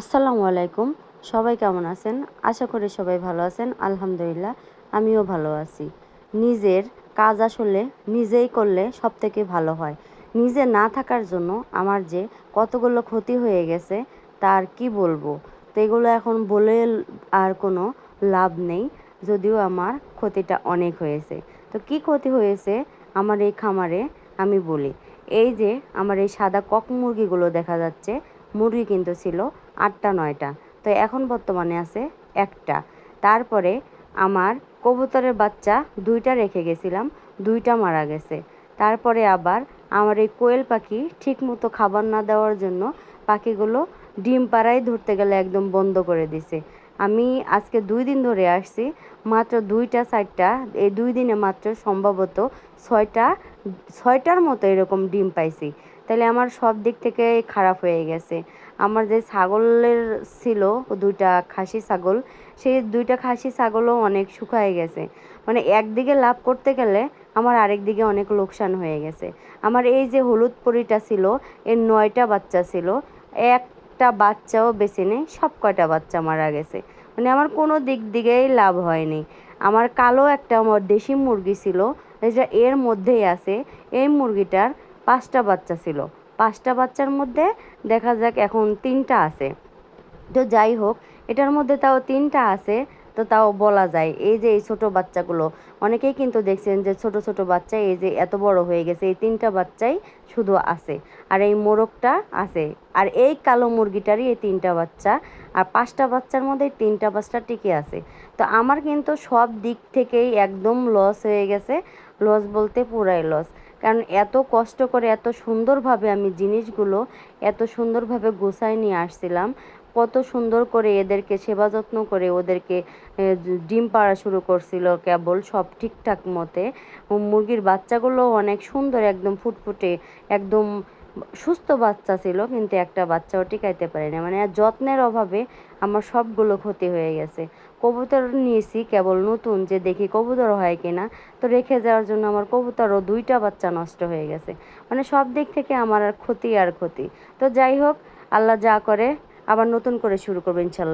আসসালামু আলাইকুম। সবাই কেমন আছেন? আশা করি সবাই ভালো আছেন। আলহামদুলিল্লাহ, আমিও ভালো আছি। নিজের কাজ আসলে নিজেই করলে সব থেকে ভালো হয়। নিজে না থাকার জন্য আমার যে কতগুলো ক্ষতি হয়ে গেছে, তার কি বলব? তো এগুলো এখন বলে আর কোনো লাভ নেই, যদিও আমার ক্ষতিটা অনেক হয়েছে। তো কি ক্ষতি হয়েছে? আমার এই খামারে আমি বলি। এই যে আমার এই সাদা কক মুরগিগুলো দেখা যাচ্ছে মুরগি কিন্তু ছিল আটটা, নয়টা। তো এখন বর্তমানে আছে একটা। তারপরে আমার কবুতরের বাচ্চা দুইটা রেখে গেছিলাম, দুইটা মারা গেছে। তারপরে আবার আমার এই কোয়েল পাখি ঠিক মতো খাবার না দেওয়ার জন্য পাখিগুলো ডিম পাড়াই ধরতে গেলে একদম বন্ধ করে দিছে। আমি আজকে দুই দিন ধরে আসছি, মাত্র দুইটা, চারটা, এই দুই দিনে মাত্র সম্ভবত ছয়টা, ছয়টার মতো এরকম ডিম পাইছি। তাহলে আমার সব দিক থেকে খারাপ হয়ে গেছে। আমার যে ছাগলের ছিল দুইটা খাসি ছাগল, সেই দুইটা খাসি ছাগলও অনেক শুকায় গেছে। মানে একদিকে লাভ করতে গেলে আমার আরেক দিকে অনেক লোকসান হয়ে গেছে। আমার এই যে হলুদ পরিটা ছিল, এর নয়টা বাচ্চা ছিল, একটা বাচ্চাও বেছে নেই, সব কয়টা বাচ্চা মারা গেছে। মানে আমার কোনো দিক দিকেই লাভ হয়নি। আমার কালো একটা আমার দেশি মুরগি ছিল, যেটা এর মধ্যেই আছে, এই মুরগিটার পাঁচটা বাচ্চা ছিল। পাঁচটা বাচ্চার মধ্যে দেখা যাক এখন তিনটা আছে। তো যাই হোক, এটার মধ্যে তাও তিনটা আছে, তো তাও বলা যায়, এই যে এই ছোটো বাচ্চাগুলো, অনেকেই কিন্তু দেখছেন যে ছোট ছোট বাচ্চা, এই যে এত বড় হয়ে গেছে, এই তিনটা বাচ্চাই শুধু আছে, আর এই মোরগটা আছে। আর এই কালো মুরগিটারই এই তিনটা বাচ্চা, আর পাঁচটা বাচ্চার মধ্যে তিনটা বাচ্চা টিকে আছে। তো আমার কিন্তু সব দিক থেকেই একদম লস হয়ে গেছে লস বলতে পুরাই লস কারণ এত কষ্ট করে, এত সুন্দরভাবে আমি জিনিসগুলো এত সুন্দরভাবে গোছায় নিয়ে আসছিলাম। কত সুন্দর করে এদেরকে সেবা যত্ন করে ওদেরকে ডিম পাড়া শুরু করছিল কেবল সব ঠিকঠাক মতে। মুরগির বাচ্চাগুলো অনেক সুন্দর, একদম ফুটফুটে, একদম সুস্থ বাচ্চা ছিল, কিন্তু একটা বাচ্চাও টিকাইতে পারেনি। মানে যত্নের অভাবে আমার সবগুলো ক্ষতি হয়ে গেছে। কবুতর নিয়েছি, কেবল নতুন যে দেখি কবুতর হয় কিনা, তো রেখে যাওয়ার জন্য আমার কবুতরও দুইটা বাচ্চা নষ্ট হয়ে গেছে। মানে সব দিক থেকে আমার আর ক্ষতি আর ক্ষতি। তো যাই হোক, আল্লাহ যা করে, আবার নতুন করে শুরু করব ইনশাল্লাহ।